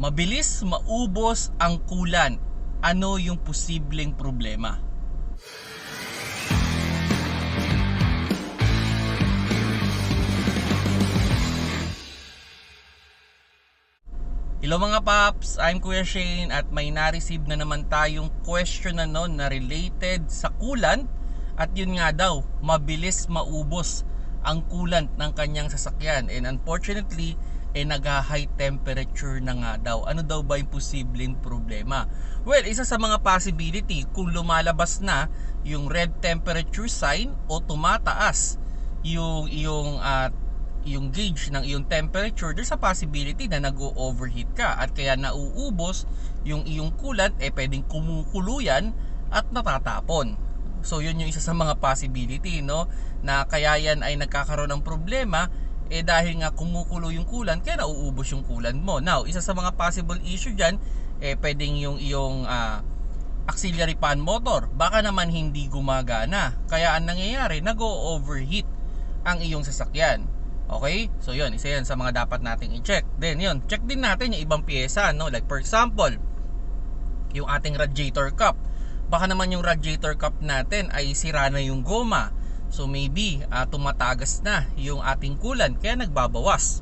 Mabilis maubos ang kulan. Ano yung posibleng problema? Hello mga paps, I'm Kuya Shane at may na-receive na naman tayong question na no na related sa coolant at yun nga daw, mabilis maubos ang coolant ng kanyang sasakyan and unfortunately eh nag-high temperature na nga daw. Ano daw ba yung posibleng problema? Well, isa sa mga possibility kung lumalabas na yung red temperature sign o tumataas yung yung ah, yung gauge ng iyong temperature, there's a possibility na nag-overheat ka at kaya nauubos yung iyong coolant, eh pwedeng kumukulo yan at natatapon. So yun yung isa sa mga possibility, no? Na kaya yan ay nagkakaroon ng problema eh dahil nga kumukulo yung coolant, kaya nauubos yung coolant mo. Now, isa sa mga possible issue dyan, eh pwedeng yung iyong ah, auxiliary fan motor. Baka naman hindi gumagana. Kaya ang nangyayari, nag-overheat ang iyong sasakyan. Okay? So yun, isa yan sa mga dapat nating i-check. Then yun, check din natin yung ibang pyesa, no? Like for example, yung ating radiator cup. Baka naman yung radiator cup natin ay sira na yung goma. So maybe ah, tumatagas na yung ating coolant kaya nagbabawas.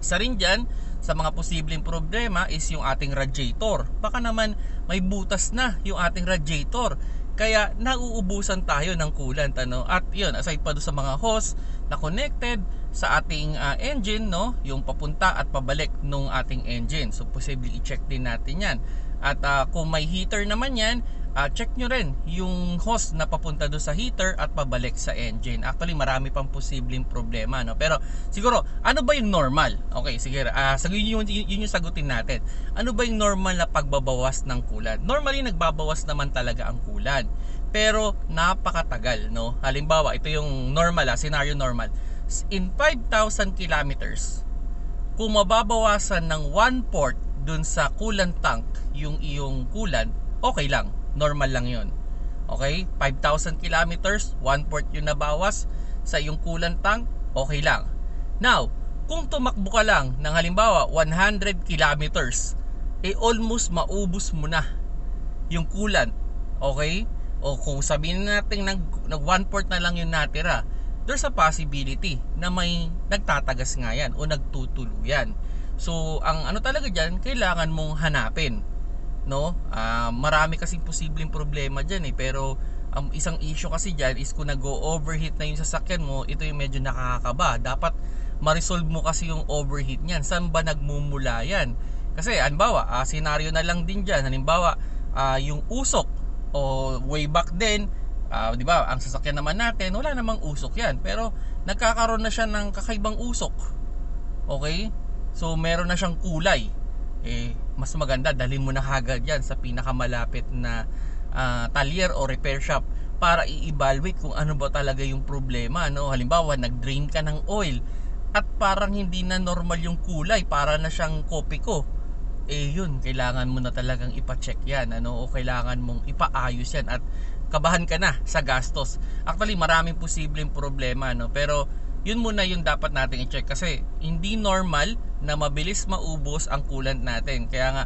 Isa rin dyan sa mga posibleng problema is yung ating radiator. Baka naman may butas na yung ating radiator. Kaya nauubusan tayo ng coolant ano. At yun, aside pa doon sa mga hose na connected sa ating ah, engine no, yung papunta at pabalik nung ating engine. So posible i-check din natin 'yan. At ah, kung may heater naman 'yan, ah, check nyo rin yung hose na papunta doon sa heater at pabalik sa engine. Actually, marami pang posibleng problema, no? Pero siguro, ano ba yung normal? Okay, sige, ah sagutin yun, yun yung sagutin natin. Ano ba yung normal na pagbabawas ng kulan? Normally, nagbabawas naman talaga ang kulan. Pero napakatagal, no? Halimbawa, ito yung normal, ah, scenario normal. In 5,000 kilometers, kung mababawasan ng 1 port dun sa coolant tank yung iyong coolant, okay lang. Normal lang yun. Okay? 5,000 kilometers, 1 port yung nabawas sa iyong coolant tank, okay lang. Now, kung tumakbo ka lang ng halimbawa 100 kilometers, eh almost maubos mo na yung coolant. Okay? O kung sabihin natin nag, nag 1 port na lang yung natira, there's a possibility na may nagtatagas nga yan o nagtutuluyan. So, ang ano talaga dyan, kailangan mong hanapin. No? Ah, marami kasing posibleng problema dyan eh. Pero, ang isang issue kasi dyan is kung nag-overheat na yung sasakyan mo, ito yung medyo nakakakaba. Dapat ma-resolve mo kasi yung overheat niyan. Saan ba nagmumula yan? Kasi, halimbawa, ah, senaryo na lang din dyan. Halimbawa, ah, yung usok o way back then, ah, di ba, ang sasakyan naman natin, wala namang usok yan. Pero, nagkakaroon na siya ng kakaibang usok. Okay? So, meron na siyang kulay. Eh, mas maganda, dalhin mo na agad yan sa pinakamalapit na ah, talyer o repair shop para i-evaluate kung ano ba talaga yung problema. No? Halimbawa, nag-drain ka ng oil at parang hindi na normal yung kulay, para na siyang kopi ko. Eh yun, kailangan mo na talagang ipa-check yan ano? o kailangan mong ipaayos yan at kabahan ka na sa gastos. Actually, maraming posibleng problema, no? Pero yun muna yung dapat natin i-check kasi hindi normal na mabilis maubos ang coolant natin. Kaya nga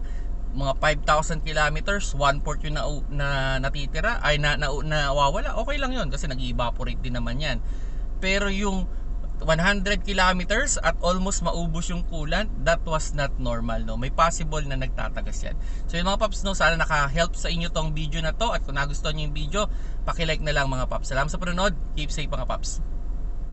mga 5,000 kilometers, 1 port yung na, na natitira ay na, na, nawawala. Okay lang yun kasi nag-evaporate din naman yan. Pero yung 100 kilometers at almost maubos yung coolant, that was not normal, no? May possible na nagtatagas yan. So yung mga paps, no, sana naka-help sa inyo tong video na to at kung nagustuhan nyo yung video, paki-like na lang mga paps. Salamat sa panonood. Keep safe mga paps.